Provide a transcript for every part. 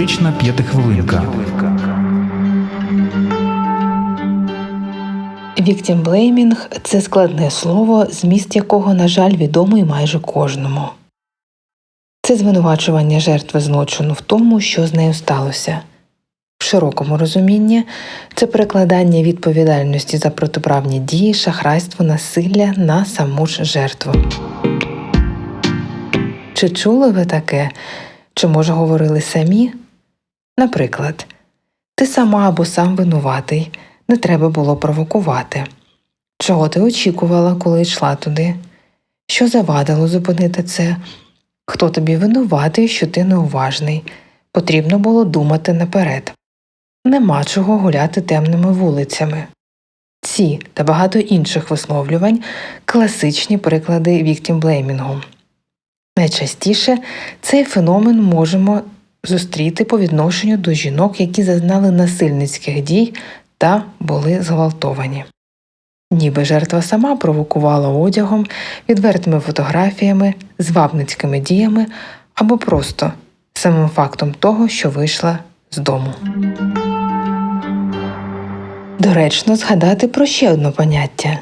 Практична п'ятихвилинка. Віктімблеймінг це складне слово, зміст якого, на жаль, відомий майже кожному. Це звинувачування жертви злочину в тому, що з нею сталося. В широкому розумінні це перекладання відповідальності за протиправні дії, шахрайство, насилля на саму ж жертву. Чи чули ви таке? Чи може говорили самі? Наприклад, ти сама або сам винуватий, не треба було провокувати. Чого ти очікувала, коли йшла туди? Що завадило зупинити це? Хто тобі винуватий, що ти неуважний? Потрібно було думати наперед. Нема чого гуляти темними вулицями. Ці та багато інших висловлювань класичні приклади віктімблеймінгу. Найчастіше цей феномен можемо зустріти по відношенню до жінок, які зазнали насильницьких дій та були зґвалтовані. Ніби жертва сама провокувала одягом, відвертими фотографіями, звабницькими діями або просто самим фактом того, що вийшла з дому. Доречно згадати про ще одне поняття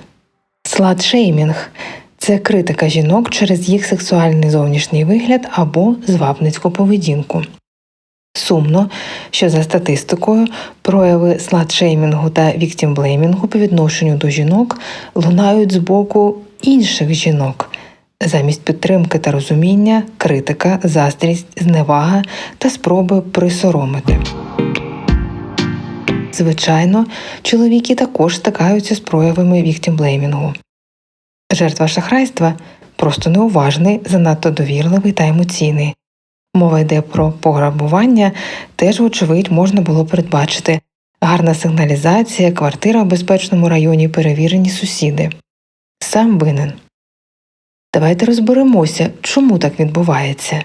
сладшеймінг це критика жінок через їх сексуальний зовнішній вигляд або звабницьку поведінку. Сумно, що за статистикою прояви сладшеймінгу та віктімблеймінгу по відношенню до жінок лунають з боку інших жінок, замість підтримки та розуміння, критика, заздрість, зневага та спроби присоромити. Звичайно, чоловіки також стикаються з проявами віктімблеймінгу. Жертва шахрайства просто неуважний, занадто довірливий та емоційний. Мова йде про пограбування, теж, вочевидь, можна було передбачити гарна сигналізація, квартира в безпечному районі, перевірені сусіди. Сам винен. Давайте розберемося, чому так відбувається,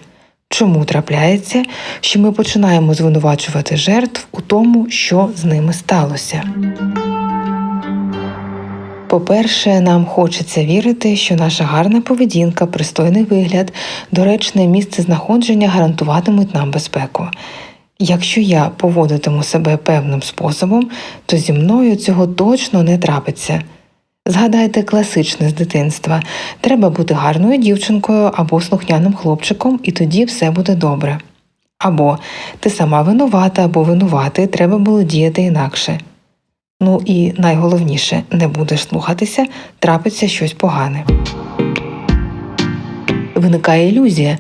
чому трапляється, що ми починаємо звинувачувати жертв у тому, що з ними сталося. По-перше, нам хочеться вірити, що наша гарна поведінка, пристойний вигляд, доречне місце знаходження гарантуватимуть нам безпеку. Якщо я поводитиму себе певним способом, то зі мною цього точно не трапиться. Згадайте класичне з дитинства треба бути гарною дівчинкою або слухняним хлопчиком, і тоді все буде добре. Або ти сама винувата або винуватий, треба було діяти інакше. Ну і найголовніше, не будеш слухатися, трапиться щось погане. Виникає ілюзія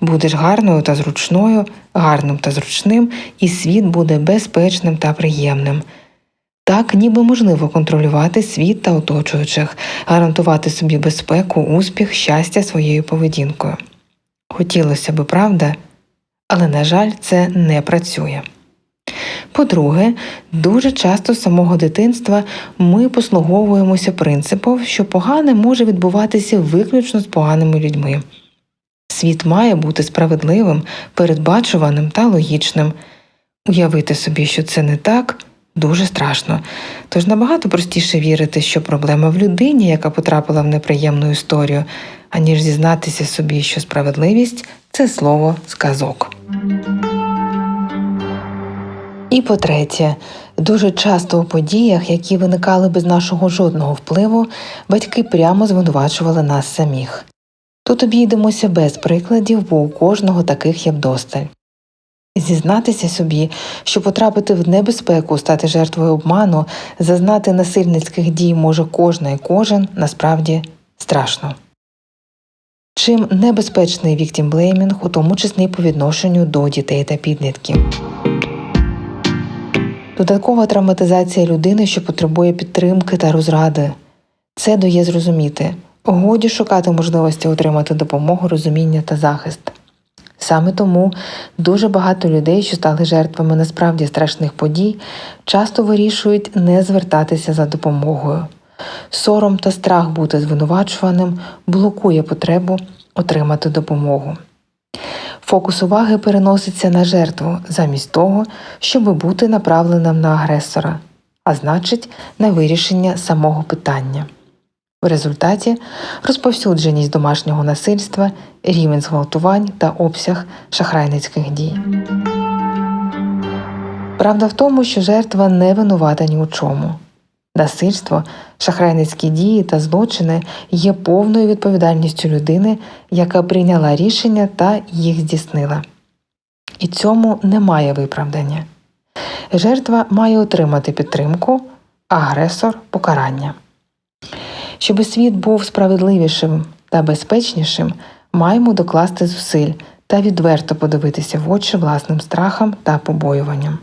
будеш гарною та зручною, гарним та зручним, і світ буде безпечним та приємним. Так, ніби можливо контролювати світ та оточуючих, гарантувати собі безпеку, успіх, щастя своєю поведінкою. Хотілося би, правда, але, на жаль, це не працює. По-друге, дуже часто з самого дитинства ми послуговуємося принципом, що погане може відбуватися виключно з поганими людьми. Світ має бути справедливим, передбачуваним та логічним. Уявити собі, що це не так, дуже страшно. Тож набагато простіше вірити, що проблема в людині, яка потрапила в неприємну історію, аніж зізнатися собі, що справедливість це слово сказок. І по-третє, дуже часто у подіях, які виникали без нашого жодного впливу, батьки прямо звинувачували нас самих. Тут обійдемося без прикладів, бо у кожного таких є вдосталь. Зізнатися собі, що потрапити в небезпеку, стати жертвою обману, зазнати насильницьких дій може кожна і кожен насправді страшно. Чим небезпечний віктімблеймінг, у тому числі по відношенню до дітей та підлітків. Додаткова травматизація людини, що потребує підтримки та розради. Це дає зрозуміти, годі шукати можливості отримати допомогу, розуміння та захист. Саме тому дуже багато людей, що стали жертвами насправді страшних подій, часто вирішують не звертатися за допомогою. Сором та страх бути звинувачуваним блокує потребу отримати допомогу. Фокус уваги переноситься на жертву замість того, щоб бути направленим на агресора, а значить, на вирішення самого питання. В результаті розповсюдженість домашнього насильства, рівень зґвалтувань та обсяг шахрайницьких дій. Правда в тому, що жертва не винувата ні у чому. Насильство, шахрайницькі дії та злочини є повною відповідальністю людини, яка прийняла рішення та їх здійснила. І цьому немає виправдання. Жертва має отримати підтримку, агресор покарання. Щоби світ був справедливішим та безпечнішим, маємо докласти зусиль та відверто подивитися в очі власним страхам та побоюванням.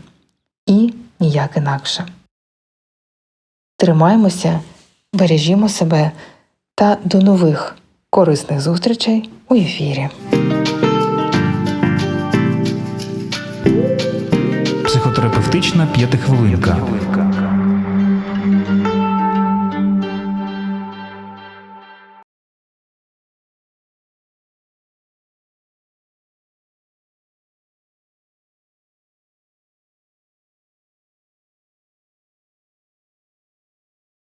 І ніяк інакше. Тримаймося, бережімо себе та до нових корисних зустрічей у ефірі. Психотерапевтична п'ятихвилинка.